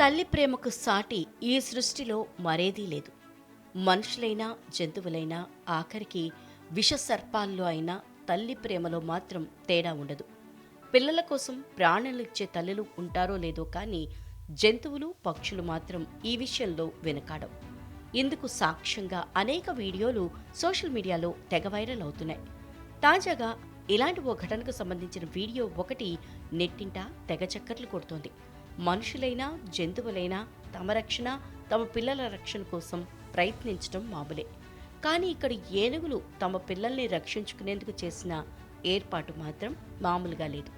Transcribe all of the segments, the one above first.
తల్లి ప్రేమకు సాటి ఈ సృష్టిలో మరేదీ లేదు. మనుషులైనా జంతువులైనా ఆఖరికి విషసర్పాల్లో అయినా తల్లి ప్రేమలో మాత్రం తేడా ఉండదు. పిల్లల కోసం ప్రాణాలు ఇచ్చే తల్లులు ఉంటారో లేదో కానీ జంతువులు పక్షులు మాత్రం ఈ విషయంలో వెనకాడం. ఇందుకు సాక్ష్యంగా అనేక వీడియోలు సోషల్ మీడియాలో తెగ వైరల్ అవుతున్నాయి. తాజాగా ఇలాంటి ఓ ఘటనకు సంబంధించిన వీడియో ఒకటి నెట్టింట తెగ చక్కర్లు కొడుతోంది. మనుషులైనా జంతువులైనా తమ రక్షణ తమ పిల్లల రక్షణ కోసం ప్రయత్నించడం మామూలే. కానీ ఇక్కడ ఏనుగులు తమ పిల్లల్ని రక్షించుకునేందుకు చేసిన ఏర్పాటు మాత్రం మామూలుగా లేదు.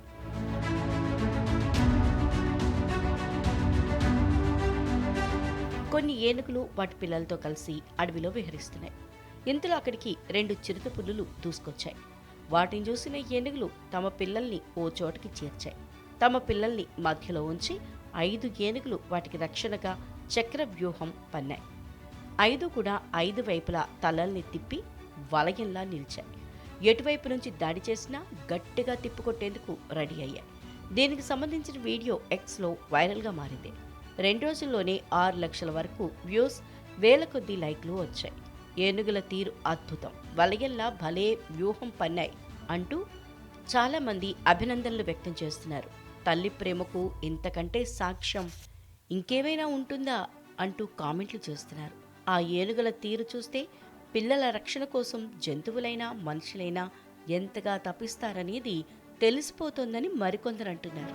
కొన్ని ఏనుగులు వాటి పిల్లలతో కలిసి అడవిలో విహరిస్తున్నాయి. ఇంతలో అక్కడికి రెండు చిరుత పుల్లులు దూసుకొచ్చాయి. వాటిని చూసిన ఏనుగులు తమ పిల్లల్ని ఓ చోటకి చేర్చాయి. తమ పిల్లల్ని మధ్యలో ఉంచి ఐదు ఏనుగులు వాటికి రక్షణగా చక్ర వ్యూహం పన్నాయి. ఐదు కూడా ఐదు వైపులా తలల్ని తిప్పి వలయంలా నిలిచాయి. ఎటువైపు నుంచి దాడి చేసినా గట్టిగా తిప్పుకొట్టేందుకు రెడీ అయ్యాయి. దీనికి సంబంధించిన వీడియో ఎక్స్లో వైరల్గా మారింది. రెండు రోజుల్లోనే ఆరు లక్షల వరకు వ్యూస్ వేల కొద్దీ లైక్లు వచ్చాయి. ఏనుగుల తీరు అద్భుతం. వలయల్లా భలే వ్యూహం పన్నాయి అంటూ చాలామంది అభినందనలు వ్యక్తం చేస్తున్నారు. తల్లి ప్రేమకు ఇంతకంటే సాక్ష్యం ఇంకేమైనా ఉంటుందా అంటూ కామెంట్లు చేస్తున్నారు. ఆ ఏనుగుల తీరు చూస్తే పిల్లల రక్షణ కోసం జంతువులైనా మనుషులైనా ఎంతగా తప్పిస్తారనేది తెలిసిపోతోందని మరికొందరు అంటున్నారు.